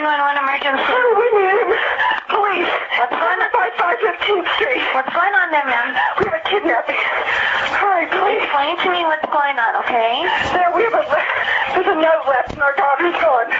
911 emergency. Police. What's going on? 5515th Street. What's going on there, ma'am? We have a kidnapping. Hurry, please. Explain to me what's going on, okay? There, we have a, there's a note left and our daughter's gone.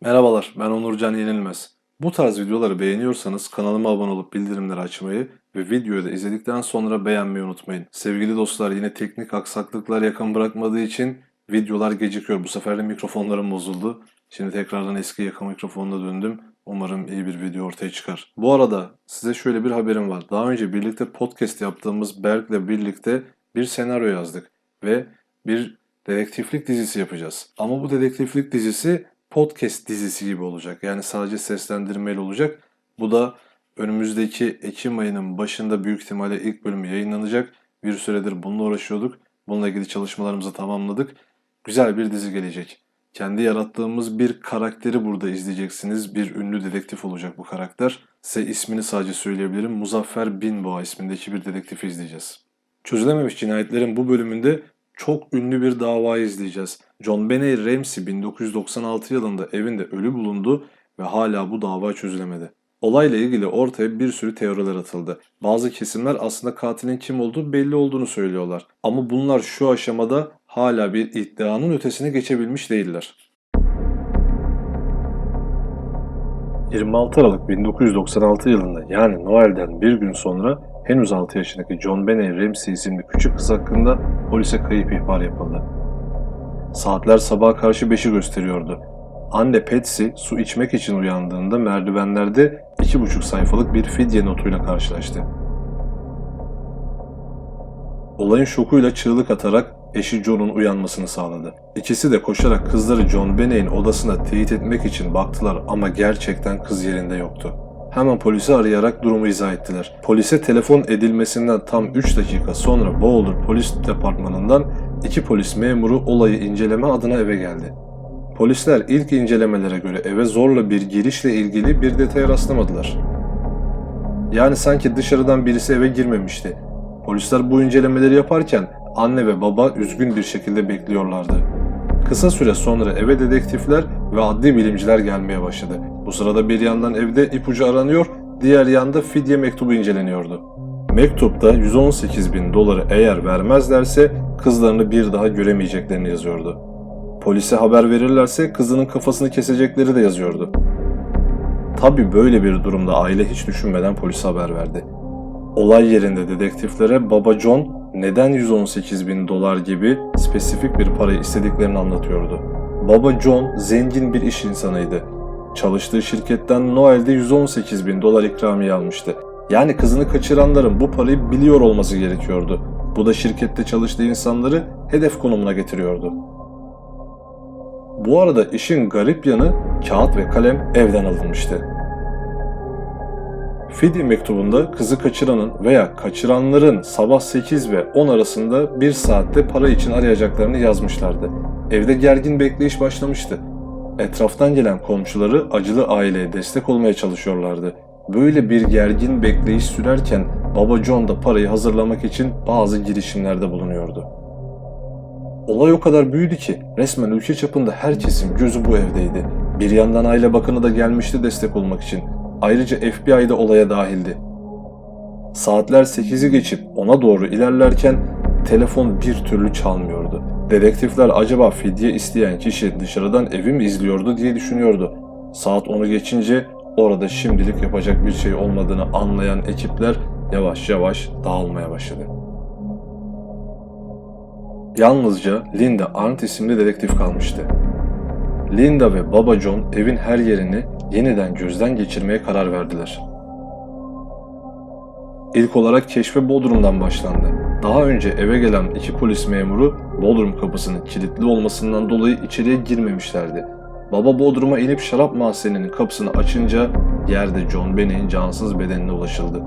Merhabalar, ben Onurcan Yenilmez. Bu tarz videoları beğeniyorsanız kanalıma abone olup bildirimleri açmayı ve videoyu da izledikten sonra beğenmeyi unutmayın. Sevgili dostlar yine teknik aksaklıklar yakın bırakmadığı için videolar gecikiyor. Bu sefer de mikrofonlarım bozuldu. Şimdi tekrardan eski yakın mikrofonuna döndüm. Umarım iyi bir video ortaya çıkar. Bu arada size şöyle bir haberim var. Daha önce birlikte podcast yaptığımız Berk'le birlikte bir senaryo yazdık ve bir dedektiflik dizisi yapacağız. Ama bu dedektiflik dizisi podcast dizisi gibi olacak. Yani sadece seslendirmeyle olacak. Bu da önümüzdeki Ekim ayının başında büyük ihtimalle ilk bölümü yayınlanacak. Bir süredir bununla uğraşıyorduk. Bununla ilgili çalışmalarımızı tamamladık. Güzel bir dizi gelecek. Kendi yarattığımız bir karakteri burada izleyeceksiniz. Bir ünlü dedektif olacak bu karakter. Size ismini sadece söyleyebilirim. Muzaffer Binboğa ismindeki bir dedektifi izleyeceğiz. Çözülememiş cinayetlerin bu bölümünde çok ünlü bir davayı izleyeceğiz. John Benet Ramsey 1996 yılında evinde ölü bulundu ve hala bu dava çözülemedi. Olayla ilgili ortaya bir sürü teoriler atıldı. Bazı kesimler aslında katilin kim olduğu belli olduğunu söylüyorlar. Ama bunlar şu aşamada hala bir iddianın ötesine geçebilmiş değiller. 26 Aralık 1996 yılında yani Noel'den bir gün sonra henüz 6 yaşındaki John Benet Ramsey isimli küçük kız hakkında polise kayıp ihbar yapıldı. Saatler sabaha karşı 5'i gösteriyordu. Anne Patsy su içmek için uyandığında merdivenlerde 2,5 sayfalık bir fidye notuyla karşılaştı. Olayın şokuyla çığlık atarak eşi John'un uyanmasını sağladı. İkisi de koşarak kızları John Benet'in odasına teyit etmek için baktılar ama gerçekten kız yerinde yoktu. Hemen polisi arayarak durumu izah ettiler. Polise telefon edilmesinden tam 3 dakika sonra Boulder Polis Departmanı'ndan iki polis memuru olayı inceleme adına eve geldi. Polisler ilk incelemelere göre eve zorla bir girişle ilgili bir detaya rastlamadılar. Yani sanki dışarıdan birisi eve girmemişti. Polisler bu incelemeleri yaparken anne ve baba üzgün bir şekilde bekliyorlardı. Kısa süre sonra eve dedektifler ve adli bilimciler gelmeye başladı. Bu sırada bir yandan evde ipucu aranıyor, diğer yanda fidye mektubu inceleniyordu. Mektupta 118 bin doları eğer vermezlerse kızlarını bir daha göremeyeceklerini yazıyordu. Polise haber verirlerse kızının kafasını kesecekleri de yazıyordu. Tabi böyle bir durumda aile hiç düşünmeden polise haber verdi. Olay yerinde dedektiflere baba John neden 118 bin dolar gibi spesifik bir parayı istediklerini anlatıyordu. Baba John zengin bir iş insanıydı. Çalıştığı şirketten Noel'de 118 bin dolar ikramiye almıştı. Yani kızını kaçıranların bu parayı biliyor olması gerekiyordu. Bu da şirkette çalıştığı insanları hedef konumuna getiriyordu. Bu arada işin garip yanı kağıt ve kalem evden alınmıştı. Fidye mektubunda kızı kaçıranın veya kaçıranların sabah 8 ve 10 arasında bir saatte para için arayacaklarını yazmışlardı. Evde gergin bekleyiş başlamıştı. Etraftan gelen komşuları acılı aileye destek olmaya çalışıyorlardı. Böyle bir gergin bekleyiş sürerken Baba John da parayı hazırlamak için bazı girişimlerde bulunuyordu. Olay o kadar büyüdü ki resmen ülke çapında herkesin gözü bu evdeydi. Bir yandan Aile Bakanı da gelmişti destek olmak için. Ayrıca FBI de olaya dahildi. Saatler 8'i geçip ona doğru ilerlerken telefon bir türlü çalmıyordu. Dedektifler acaba fidye isteyen kişi dışarıdan evi mi izliyordu diye düşünüyordu. Saat 10'u geçince orada şimdilik yapacak bir şey olmadığını anlayan ekipler yavaş yavaş dağılmaya başladı. Yalnızca Linda Arndt isimli dedektif kalmıştı. Linda ve Baba John evin her yerini yeniden gözden geçirmeye karar verdiler. İlk olarak keşfe Bodrum'dan başlandı. Daha önce eve gelen iki polis memuru Bodrum kapısının kilitli olmasından dolayı içeriye girmemişlerdi. Baba Bodrum'a inip şarap mahzeninin kapısını açınca yerde John Benet'in cansız bedenine ulaşıldı.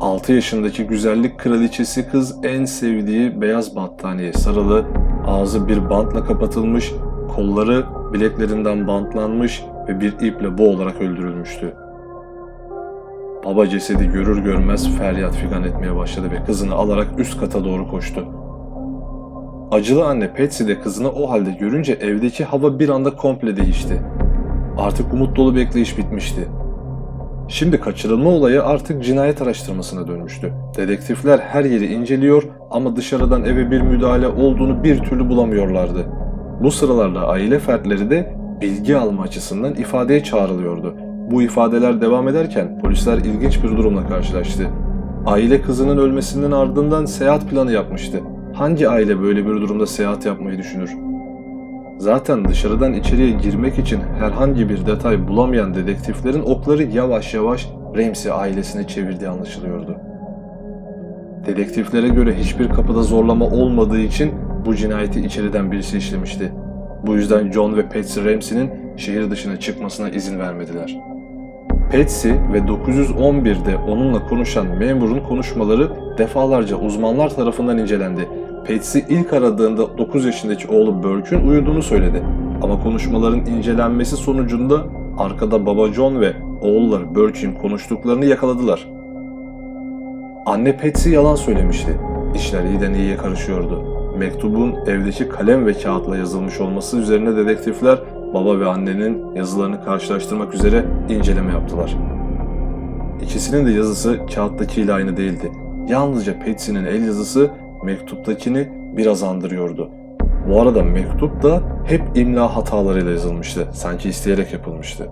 6 yaşındaki güzellik kraliçesi kız en sevdiği beyaz battaniyeye sarılı, ağzı bir bantla kapatılmış, kolları bileklerinden bantlanmış ve bir iple boğularak öldürülmüştü. Baba cesedi görür görmez feryat figan etmeye başladı ve kızını alarak üst kata doğru koştu. Acılı anne Patsy de kızını o halde görünce evdeki hava bir anda komple değişti. Artık umut dolu bekleyiş bitmişti. Şimdi kaçırılma olayı artık cinayet araştırmasına dönmüştü. Dedektifler her yeri inceliyor ama dışarıdan eve bir müdahale olduğunu bir türlü bulamıyorlardı. Bu sıralarda aile fertleri de bilgi alma açısından ifadeye çağrılıyordu. Bu ifadeler devam ederken polisler ilginç bir durumla karşılaştı. Aile kızının ölmesinin ardından seyahat planı yapmıştı. Hangi aile böyle bir durumda seyahat yapmayı düşünür? Zaten dışarıdan içeriye girmek için herhangi bir detay bulamayan dedektiflerin okları yavaş yavaş Ramsey ailesine çevirdiği anlaşılıyordu. Dedektiflere göre hiçbir kapıda zorlama olmadığı için bu cinayeti içeriden birisi işlemişti. Bu yüzden John ve Patsy Ramsey'nin şehir dışına çıkmasına izin vermediler. Patsy ve 911'de onunla konuşan memurun konuşmaları defalarca uzmanlar tarafından incelendi. Patsy ilk aradığında 9 yaşındaki oğlu Burke'ün uyuduğunu söyledi. Ama konuşmaların incelenmesi sonucunda arkada baba John ve oğulları Burke'ün konuştuklarını yakaladılar. Anne Patsy yalan söylemişti. İşler iyiden iyiye karışıyordu. Mektubun evdeki kalem ve kağıtla yazılmış olması üzerine dedektifler baba ve annenin yazılarını karşılaştırmak üzere inceleme yaptılar. İkisinin de yazısı kağıttakiyle aynı değildi. Yalnızca Patsy'nin el yazısı mektuptakini biraz andırıyordu. Bu arada mektup da hep imla hatalarıyla yazılmıştı. Sanki isteyerek yapılmıştı.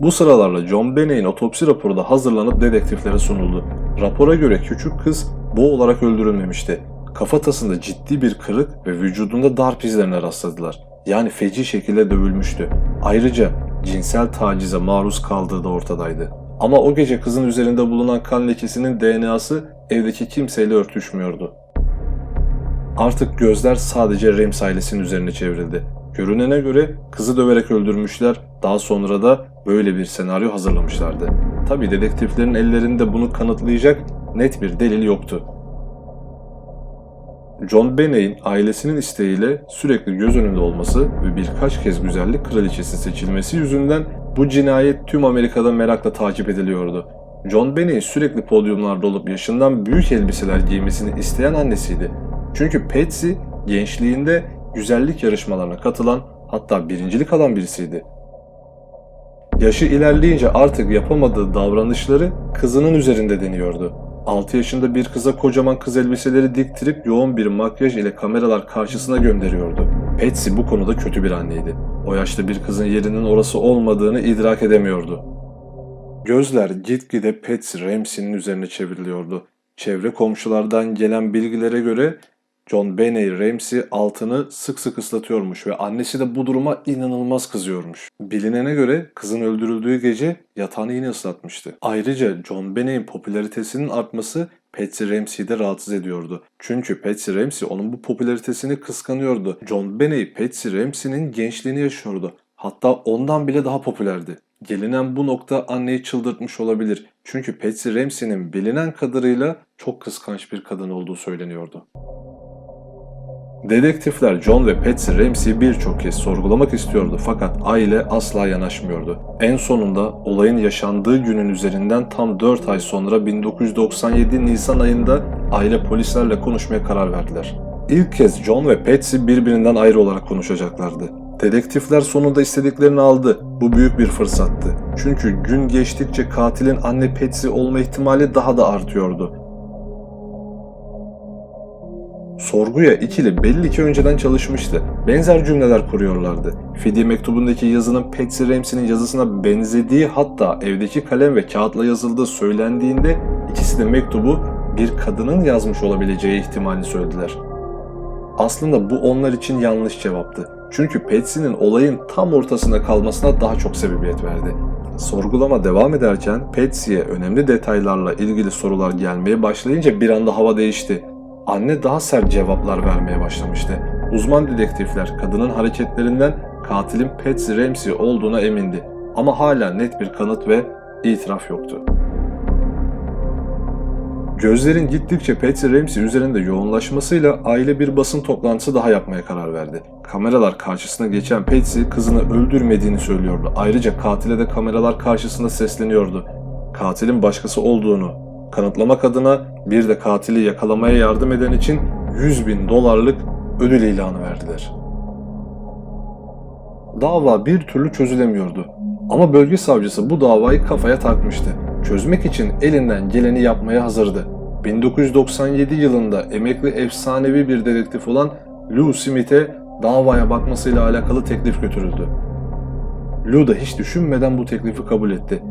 Bu sıralarla John Bennett'in otopsi raporu da hazırlanıp dedektiflere sunuldu. Rapora göre küçük kız boğularak öldürülmemişti. Kafatasında ciddi bir kırık ve vücudunda darp izlerine rastladılar. Yani feci şekilde dövülmüştü. Ayrıca cinsel tacize maruz kaldığı da ortadaydı. Ama o gece kızın üzerinde bulunan kan lekesinin DNA'sı evdeki kimseyle örtüşmüyordu. Artık gözler sadece Rems ailesinin üzerine çevrildi. Görünene göre kızı döverek öldürmüşler, daha sonra da böyle bir senaryo hazırlamışlardı. Tabi dedektiflerin ellerinde bunu kanıtlayacak net bir delil yoktu. John Bennett'in ailesinin isteğiyle sürekli göz önünde olması ve birkaç kez güzellik kraliçesi seçilmesi yüzünden bu cinayet tüm Amerika'da merakla takip ediliyordu. John Bennett'in sürekli podyumlarda olup yaşından büyük elbiseler giymesini isteyen annesiydi. Çünkü Patsy gençliğinde güzellik yarışmalarına katılan hatta birincilik alan birisiydi. Yaşı ilerleyince artık yapamadığı davranışları kızının üzerinde deniyordu. 6 yaşında bir kıza kocaman kız elbiseleri diktirip yoğun bir makyaj ile kameralar karşısına gönderiyordu. Patsy bu konuda kötü bir anneydi. O yaşta bir kızın yerinin orası olmadığını idrak edemiyordu. Gözler gitgide Patsy Ramsey'nin üzerine çevriliyordu. Çevre komşulardan gelen bilgilere göre John Benny Ramsey altını sık sık ıslatıyormuş ve annesi de bu duruma inanılmaz kızıyormuş. Bilinene göre kızın öldürüldüğü gece yatağını yine ıslatmıştı. Ayrıca John Benny'in popülaritesinin artması Patsy Ramsey'i de rahatsız ediyordu. Çünkü Patsy Ramsey onun bu popülaritesini kıskanıyordu. John Benny Patsy Ramsey'nin gençliğini yaşıyordu. Hatta ondan bile daha popülerdi. Gelinen bu nokta anneyi çıldırtmış olabilir. Çünkü Patsy Ramsey'nin bilinen kadarıyla çok kıskanç bir kadın olduğu söyleniyordu. Dedektifler John ve Patsy Ramsey'i birçok kez sorgulamak istiyordu fakat aile asla yanaşmıyordu. En sonunda olayın yaşandığı günün üzerinden tam 4 ay sonra 1997 Nisan ayında aile polislerle konuşmaya karar verdiler. İlk kez John ve Patsy birbirinden ayrı olarak konuşacaklardı. Dedektifler sonunda istediklerini aldı. Bu büyük bir fırsattı. Çünkü gün geçtikçe katilin anne Patsy olma ihtimali daha da artıyordu. Sorguya ikili belli ki önceden çalışmıştı. Benzer cümleler kuruyorlardı. Fidye mektubundaki yazının Patsy Ramsey'nin yazısına benzediği hatta evdeki kalem ve kağıtla yazıldığı söylendiğinde ikisi de mektubu bir kadının yazmış olabileceği ihtimalini söylediler. Aslında bu onlar için yanlış cevaptı. Çünkü Patsy'nin olayın tam ortasında kalmasına daha çok sebebiyet verdi. Sorgulama devam ederken Patsy'ye önemli detaylarla ilgili sorular gelmeye başlayınca bir anda hava değişti. Anne daha sert cevaplar vermeye başlamıştı. Uzman dedektifler kadının hareketlerinden katilin Patsy Ramsey olduğuna emindi. Ama hala net bir kanıt ve itiraf yoktu. Gözlerin gittikçe Patsy Ramsey üzerinde yoğunlaşmasıyla aile bir basın toplantısı daha yapmaya karar verdi. Kameralar karşısına geçen Patsy kızını öldürmediğini söylüyordu. Ayrıca katile de kameralar karşısında sesleniyordu. Katilin başkası olduğunu kanıtlamak adına bir de katili yakalamaya yardım eden için 100 bin dolarlık ödül ilanı verdiler. Dava bir türlü çözülemiyordu. Ama bölge savcısı bu davayı kafaya takmıştı. Çözmek için elinden geleni yapmaya hazırdı. 1997 yılında emekli efsanevi bir dedektif olan Lou Smith'e davaya bakmasıyla alakalı teklif götürüldü. Lou da hiç düşünmeden bu teklifi kabul etti.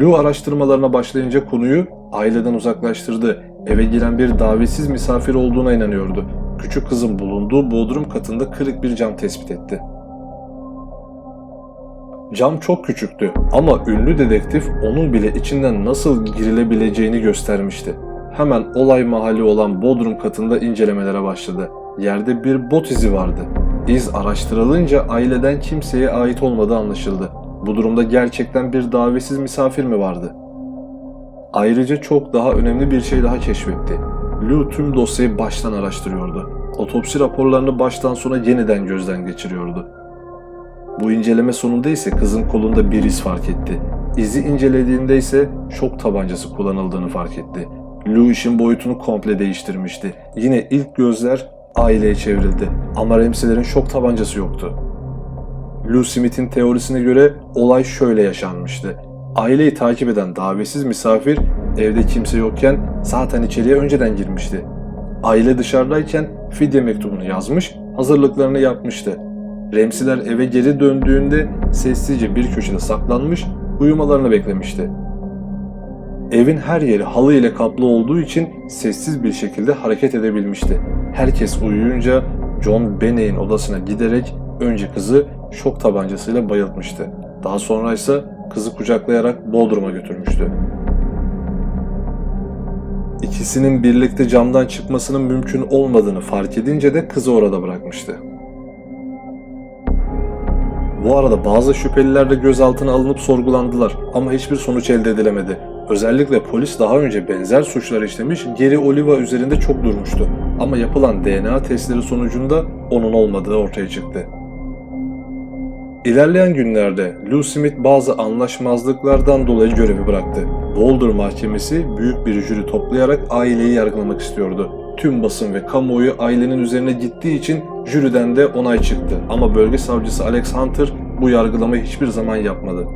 Lou araştırmalarına başlayınca konuyu aileden uzaklaştırdı. Eve giren bir davetsiz misafir olduğuna inanıyordu. Küçük kızın bulunduğu bodrum katında kırık bir cam tespit etti. Cam çok küçüktü ama ünlü dedektif onun bile içinden nasıl girilebileceğini göstermişti. Hemen olay mahalli olan bodrum katında incelemelere başladı. Yerde bir bot izi vardı. İz araştırılınca aileden kimseye ait olmadığı anlaşıldı. Bu durumda gerçekten bir davetsiz misafir mi vardı? Ayrıca çok daha önemli bir şey daha keşfetti. Lou tüm dosyayı baştan araştırıyordu. Otopsi raporlarını baştan sona yeniden gözden geçiriyordu. Bu inceleme sonunda ise kızın kolunda bir iz fark etti. İzi incelediğinde ise şok tabancası kullanıldığını fark etti. Lou işin boyutunu komple değiştirmişti. Yine ilk gözler aileye çevrildi ama Ramsey'lerin şok tabancası yoktu. Lou Smith'in teorisine göre olay şöyle yaşanmıştı. Aileyi takip eden davetsiz misafir evde kimse yokken zaten içeriye önceden girmişti. Aile dışarıdayken fidye mektubunu yazmış, hazırlıklarını yapmıştı. Remsiler eve geri döndüğünde sessizce bir köşede saklanmış, uyumalarını beklemişti. Evin her yeri halı ile kaplı olduğu için sessiz bir şekilde hareket edebilmişti. Herkes uyuyunca John Beney'in odasına giderek önce kızı şok tabancasıyla bayıltmıştı. Daha sonra ise kızı kucaklayarak Bodrum'a götürmüştü. İkisinin birlikte camdan çıkmasının mümkün olmadığını fark edince de kızı orada bırakmıştı. Bu arada bazı şüpheliler de gözaltına alınıp sorgulandılar ama hiçbir sonuç elde edilemedi. Özellikle polis daha önce benzer suçlar işlemiş Geri Oliva üzerinde çok durmuştu. Ama yapılan DNA testleri sonucunda onun olmadığı ortaya çıktı. İlerleyen günlerde Lou Smith bazı anlaşmazlıklardan dolayı görevi bıraktı. Boulder Mahkemesi büyük bir jüri toplayarak aileyi yargılamak istiyordu. Tüm basın ve kamuoyu ailenin üzerine gittiği için jüriden de onay çıktı. Ama bölge savcısı Alex Hunter bu yargılamayı hiçbir zaman yapmadı.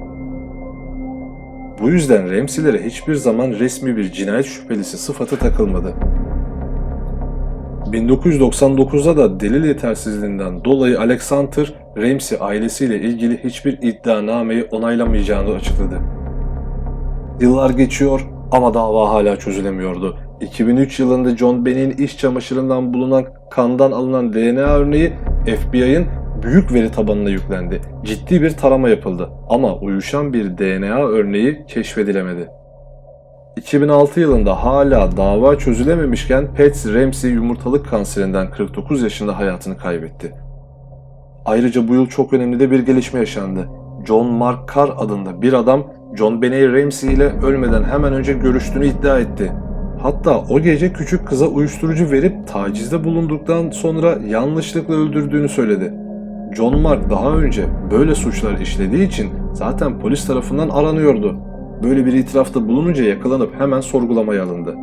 Bu yüzden Ramsey'lere hiçbir zaman resmi bir cinayet şüphelisi sıfatı takılmadı. 1999'da da delil yetersizliğinden dolayı Alex Hunter, Ramsey ailesiyle ilgili hiçbir iddianameyi onaylamayacağını açıkladı. Yıllar geçiyor ama dava hala çözülemiyordu. 2003 yılında John Benny'in iş çamaşırından bulunan kandan alınan DNA örneği FBI'ın büyük veri tabanına yüklendi. Ciddi bir tarama yapıldı ama uyuşan bir DNA örneği keşfedilemedi. 2006 yılında hala dava çözülememişken Patsy Ramsey yumurtalık kanserinden 49 yaşında hayatını kaybetti. Ayrıca bu yıl çok önemli de bir gelişme yaşandı. John Mark Carr adında bir adam John Benet Ramsey ile ölmeden hemen önce görüştüğünü iddia etti. Hatta o gece küçük kıza uyuşturucu verip tacizde bulunduktan sonra yanlışlıkla öldürdüğünü söyledi. John Mark daha önce böyle suçlar işlediği için zaten polis tarafından aranıyordu. Böyle bir itirafta bulununca yakalanıp hemen sorgulamaya alındı.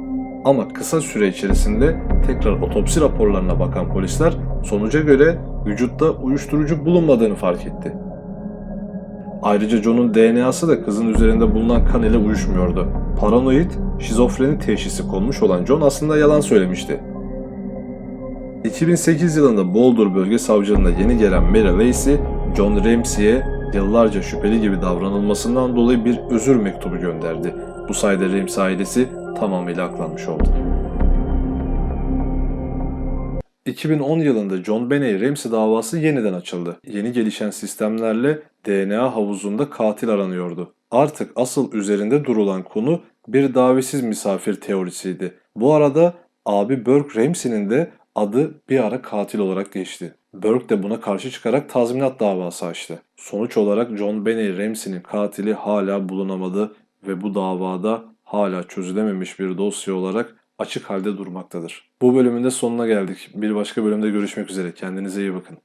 Ama kısa süre içerisinde tekrar otopsi raporlarına bakan polisler sonuca göre vücutta uyuşturucu bulunmadığını fark etti. Ayrıca John'un DNA'sı da kızın üzerinde bulunan kan ile uyuşmuyordu. Paranoid, şizofreni teşhisi konmuş olan John aslında yalan söylemişti. 2008 yılında Boulder Bölge Savcılığına yeni gelen Mary Lacey, John Ramsey'e yıllarca şüpheli gibi davranılmasından dolayı bir özür mektubu gönderdi. Bu sayede Ramsey ailesi tamamıyla aklanmış oldu. 2010 yılında John Benet Ramsey davası yeniden açıldı. Yeni gelişen sistemlerle DNA havuzunda katil aranıyordu. Artık asıl üzerinde durulan konu bir davetsiz misafir teorisiydi. Bu arada abi Burke Ramsey'nin de adı bir ara katil olarak geçti. Burke de buna karşı çıkarak tazminat davası açtı. Sonuç olarak John Benet Ramsey'nin katili hala bulunamadı ve bu davada hala çözülememiş bir dosya olarak açık halde durmaktadır. Bu bölümün de sonuna geldik. Bir başka bölümde görüşmek üzere. Kendinize iyi bakın.